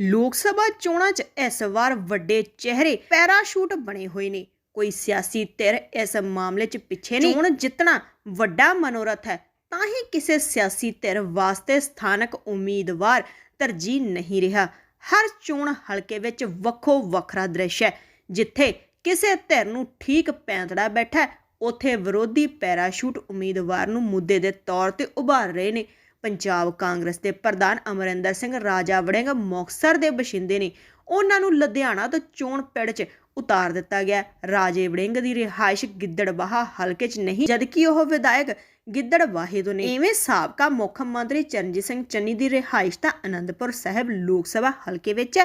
ਲੋਕ ਸਭਾ ਚੋਣਾਂ 'ਚ ਇਸ ਵਾਰ ਵੱਡੇ ਚਿਹਰੇ ਪੈਰਾਸ਼ੂਟ ਬਣੇ ਹੋਏ ਨੇ। ਕੋਈ ਸਿਆਸੀ ਧਿਰ ਇਸ ਮਾਮਲੇ 'ਚ ਪਿੱਛੇ ਨਹੀਂ। ਚੋਣ ਜਿੱਤਣਾ ਵੱਡਾ ਮਨੋਰਥ ਹੈ ਤਾਂ ਹੀ ਕਿਸੇ ਸਿਆਸੀ ਧਿਰ ਵਾਸਤੇ ਸਥਾਨਕ ਉਮੀਦਵਾਰ ਤਰਜੀਹ ਨਹੀਂ ਰਿਹਾ। ਹਰ ਚੋਣ ਹਲਕੇ ਵਿੱਚ ਵੱਖੋ ਵੱਖਰਾ ਦ੍ਰਿਸ਼ ਹੈ ਜਿੱਥੇ ਕਿਸੇ ਧਿਰ ਨੂੰ ਠੀਕ ਪੈਂਤੜਾ ਬੈਠਾ ਹੈ, ਉੱਥੇ ਵਿਰੋਧੀ ਪੈਰਾਸ਼ੂਟ ਉਮੀਦਵਾਰ ਨੂੰ ਮੁੱਦੇ ਦੇ ਤੌਰ ਤੇ ਉਭਾਰ ਰਹੇ ਨੇ। ਪੰਜਾਬ ਕਾਂਗਰਸ ਦੇ ਪ੍ਰਧਾਨ ਅਮਰਿੰਦਰ ਸਿੰਘ, ਰਾਜਾ ਵੜਿੰਗ ਮੁਕਤਸਰ ਦੇ ਬਸ਼ਿੰਦੇ ਨੇ ਉਹਨਾਂ ਨੂੰ ਲੁਧਿਆਣਾ ਤੋਂ ਚੋਣ ਪਿੜ 'ਚ ਉਤਾਰ ਦਿੱਤਾ ਗਿਆ। ਰਾਜੇ ਵੜਿੰਗ ਦੀ ਰਿਹਾਇਸ਼ ਗਿੱਦੜਬਾਹਾ ਹਲਕੇ 'ਚ ਨਹੀਂ, ਜਦਕਿ ਉਹ ਵਿਧਾਇਕ ਗਿੱਦੜਬਾਹੇ ਤੋਂ ਨੇ। ਐਵੇਂ ਸਾਬਕਾ ਮੁੱਖ ਮੰਤਰੀ ਚਰਨਜੀਤ ਸਿੰਘ ਚੰਨੀ ਦੀ ਰਿਹਾਇਸ਼ ਤਾਂ ਅਨੰਦਪੁਰ ਸਾਹਿਬ ਲੋਕ ਸਭਾ ਹਲਕੇ ਵਿੱਚ ਹੈ,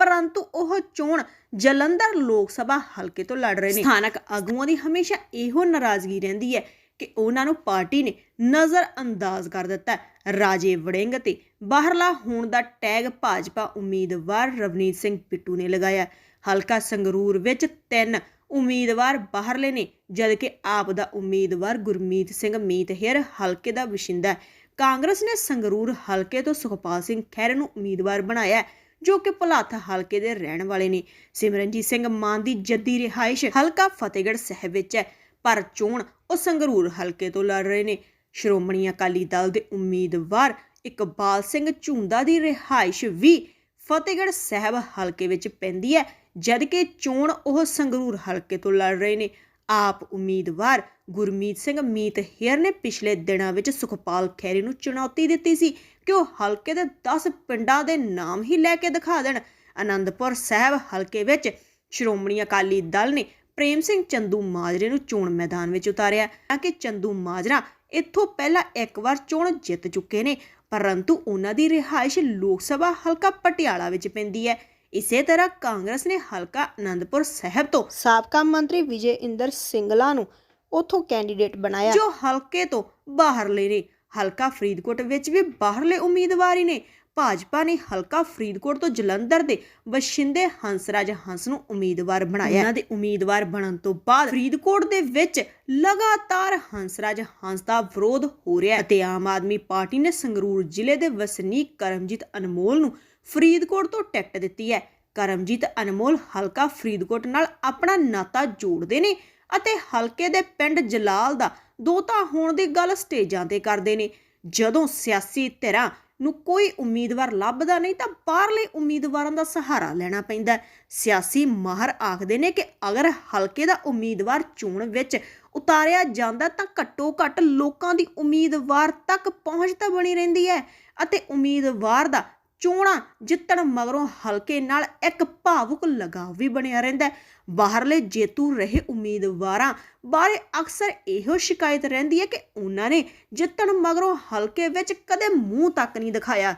ਪਰੰਤੂ ਉਹ ਚੋਣ ਜਲੰਧਰ ਲੋਕ ਸਭਾ ਹਲਕੇ ਤੋਂ ਲੜ ਰਹੇ ਨੇ। ਸਥਾਨਕ ਆਗੂਆਂ ਦੀ ਹਮੇਸ਼ਾ ਇਹੋ ਨਾਰਾਜ਼ਗੀ ਰਹਿੰਦੀ ਹੈ ਕਿ ਉਹਨਾਂ ਨੂੰ ਪਾਰਟੀ ਨੇ ਨਜ਼ਰ ਅੰਦਾਜ਼ ਕਰ ਦਿੱਤਾ ਰਾਜੇ ਵੜਿੰਗ ਤੇ ਬਾਹਰਲਾ ਹੋਣ ਦਾ ਟੈਗ ਭਾਜਪਾ ਉਮੀਦਵਾਰ ਰਵਨੀਤ ਸਿੰਘ ਪਿੱਟੂ ਨੇ ਲਗਾਇਆ ਹਲਕਾ ਸੰਗਰੂਰ ਵਿੱਚ ਤਿੰਨ ਉਮੀਦਵਾਰ ਬਾਹਰਲੇ ਨੇ, ਜਦਕਿ ਆਪ ਦਾ ਉਮੀਦਵਾਰ ਗੁਰਮੀਤ ਸਿੰਘ ਮੀਤਹਿਰ ਹਲਕੇ ਦਾ ਵਸਿੰਦਾ ਹੈ। ਕਾਂਗਰਸ ਨੇ ਸੰਗਰੂਰ ਹਲਕੇ ਤੋਂ ਸੁਖਪਾਲ ਸਿੰਘ ਖਹਿਰੇ ਨੂੰ ਉਮੀਦਵਾਰ ਬਣਾਇਆ ਜੋ ਕਿ ਭੁਲਾਥ ਹਲਕੇ ਦੇ ਰਹਿਣ ਵਾਲੇ ਨੇ। ਸਿਮਰਨਜੀਤ ਸਿੰਘ ਮਾਨ ਦੀ ਜੱਦੀ ਰਿਹਾਇਸ਼ ਹਲਕਾ ਫਤਿਹਗੜ੍ਹ ਸਾਹਿਬ ਵਿੱਚ ਹੈ। ਪਰ ਚੋਣ ਉਹ ਸੰਗਰੂਰ ਹਲਕੇ ਤੋਂ ਲੜ ਰਹੇ ਨੇ। ਸ਼੍ਰੋਮਣੀ ਅਕਾਲੀ ਦਲ ਦੇ ਉਮੀਦਵਾਰ ਇਕਬਾਲ ਸਿੰਘ ਝੁੰਦਾ ਦੀ ਰਿਹਾਇਸ਼ ਵੀ ਫਤਿਹਗੜ੍ਹ ਸਾਹਿਬ ਹਲਕੇ ਵਿੱਚ ਪੈਂਦੀ ਹੈ, ਜਦਕਿ ਚੋਣ ਉਹ ਸੰਗਰੂਰ ਹਲਕੇ ਤੋਂ ਲੜ ਰਹੇ ਨੇ। ਆਪ ਉਮੀਦਵਾਰ ਗੁਰਮੀਤ ਸਿੰਘ ਮੀਤ ਹੇਰ ਨੇ ਪਿਛਲੇ ਦਿਨਾਂ ਵਿੱਚ ਸੁਖਪਾਲ ਖੈਰੇ ਨੂੰ ਚੁਣੌਤੀ ਦਿੱਤੀ ਸੀ ਕਿ ਉਹ ਹਲਕੇ ਦੇ 10 ਪਿੰਡਾਂ ਦੇ ਨਾਮ ਹੀ ਲੈ ਕੇ ਦਿਖਾ ਦੇਣ। ਅਨੰਦਪੁਰ ਸਾਹਿਬ ਹਲਕੇ ਵਿੱਚ ਸ਼੍ਰੋਮਣੀ ਅਕਾਲੀ ਦਲ ਨੇ ਪ੍ਰੇਮ ਸਿੰਘ ਚੰਦੂ ਮਾਜਰੇ ਨੂੰ ਚੋਣ ਮੈਦਾਨ ਵਿੱਚ ਉਤਾਰਿਆ। ਤਾਂ ਕਿ ਚੰਦੂ ਮਾਜਰਾ ਇੱਥੋਂ ਪਹਿਲਾਂ ਇੱਕ ਵਾਰ ਚੋਣ ਜਿੱਤ ਚੁੱਕੇ ਨੇ ਪਰੰਤੂ ਉਹਨਾਂ ਦੀ ਰਿਹਾਇਸ਼ ਲੋਕ ਸਭਾ ਹਲਕਾ ਪਟਿਆਲਾ ਵਿੱਚ ਪੈਂਦੀ ਹੈ। ਇਸੇ ਤਰ੍ਹਾਂ ਕਾਂਗਰਸ ਨੇ ਹਲਕਾ ਆਨੰਦਪੁਰ ਸਾਹਿਬ ਤੋਂ ਸਾਬਕਾ ਮੰਤਰੀ ਵਿਜੇ ਇੰਦਰ ਸਿੰਗਲਾ ਨੂੰ ਉਥੋਂ ਕੈਂਡੀਡੇਟ ਬਣਾਇਆ। ਜੋ ਹਲਕੇ ਤੋਂ ਬਾਹਰਲੇ ਨੇ। ਹਲਕਾ ਫਰੀਦਕੋਟ ਵਿੱਚ ਵੀ ਬਾਹਰਲੇ ਉਮੀਦਵਾਰ ਹੀ ਨੇ। ਭਾਜਪਾ ਨੇ ਹਲਕਾ ਫਰੀਦਕੋਟ ਤੋਂ ਜਲੰਧਰ ਦੇ ਵਸ਼ਿੰਦੇ ਹੰਸਰਾਜ ਹੰਸ ਨੂੰ ਉਮੀਦਵਾਰ ਬਣਾਇਆ। ਇਹਨਾਂ ਦੇ ਉਮੀਦਵਾਰ ਬਣਨ ਤੋਂ ਬਾਅਦ ਫਰੀਦਕੋਟ ਦੇ ਵਿੱਚ ਲਗਾਤਾਰ ਹੰਸਰਾਜ ਹੰਸ ਦਾ ਵਿਰੋਧ ਹੋ ਰਿਹਾ ਹੈ ਅਤੇ ਆਮ ਆਦਮੀ ਪਾਰਟੀ ਨੇ ਸੰਗਰੂਰ ਜ਼ਿਲ੍ਹੇ ਦੇ ਵਸਨੀਕ ਕਰਮਜੀਤ ਅਨਮੋਲ ਨੂੰ ਫਰੀਦਕੋਟ ਤੋਂ ਟਿਕਟ ਦਿੱਤੀ ਹੈ। ਕਰਮਜੀਤ ਅਨਮੋਲ ਹਲਕਾ ਫਰੀਦਕੋਟ ਨਾਲ ਆਪਣਾ ਨਾਤਾ ਜੋੜਦੇ ਨੇ ਅਤੇ ਹਲਕੇ ਦੇ ਪਿੰਡ ਜਲਾਲ ਦਾ ਦੋਤਾ ਹੋਣ ਦੀ ਗੱਲ ਸਟੇਜਾਂ ਤੇ ਕਰਦੇ ਨੇ। ਜਦੋਂ ਸਿਆਸੀ ਧਿਰਾਂ ਨੂੰ ਕੋਈ ਉਮੀਦਵਾਰ ਲੱਭਦਾ ਨਹੀਂ ਤਾਂ ਬਾਹਰਲੇ ਉਮੀਦਵਾਰਾਂ ਦਾ ਸਹਾਰਾ ਲੈਣਾ ਪੈਂਦਾ ਸਿਆਸੀ ਮਾਹਰ ਆਖਦੇ ਨੇ ਕਿ ਅਗਰ ਹਲਕੇ ਦਾ ਉਮੀਦਵਾਰ ਚੋਣ ਵਿੱਚ ਉਤਾਰਿਆ ਜਾਂਦਾ ਤਾਂ ਘੱਟੋ ਘੱਟ ਲੋਕਾਂ ਦੀ ਉਮੀਦਵਾਰ ਤੱਕ ਪਹੁੰਚ ਤਾਂ ਬਣੀ ਰਹਿੰਦੀ ਹੈ ਅਤੇ ਉਮੀਦਵਾਰ ਦਾ ਚੋਣਾਂ ਜਿੱਤਣ ਮਗਰੋਂ ਹਲਕੇ ਨਾਲ ਇੱਕ ਭਾਵੁਕ ਲਗਾਵ ਵੀ ਬਣਿਆ ਰਹਿੰਦਾ ਹੈ। ਬਾਹਰਲੇ ਜੇਤੂ ਰਹੇ ਉਮੀਦਵਾਰਾਂ ਬਾਰੇ ਅਕਸਰ ਇਹੋ ਸ਼ਿਕਾਇਤ ਰਹਿੰਦੀ ਹੈ ਕਿ ਉਹਨਾਂ ਨੇ ਜਿੱਤਣ ਮਗਰੋਂ ਹਲਕੇ ਵਿੱਚ ਕਦੇ ਮੂੰਹ ਤੱਕ ਨਹੀਂ ਦਿਖਾਇਆ।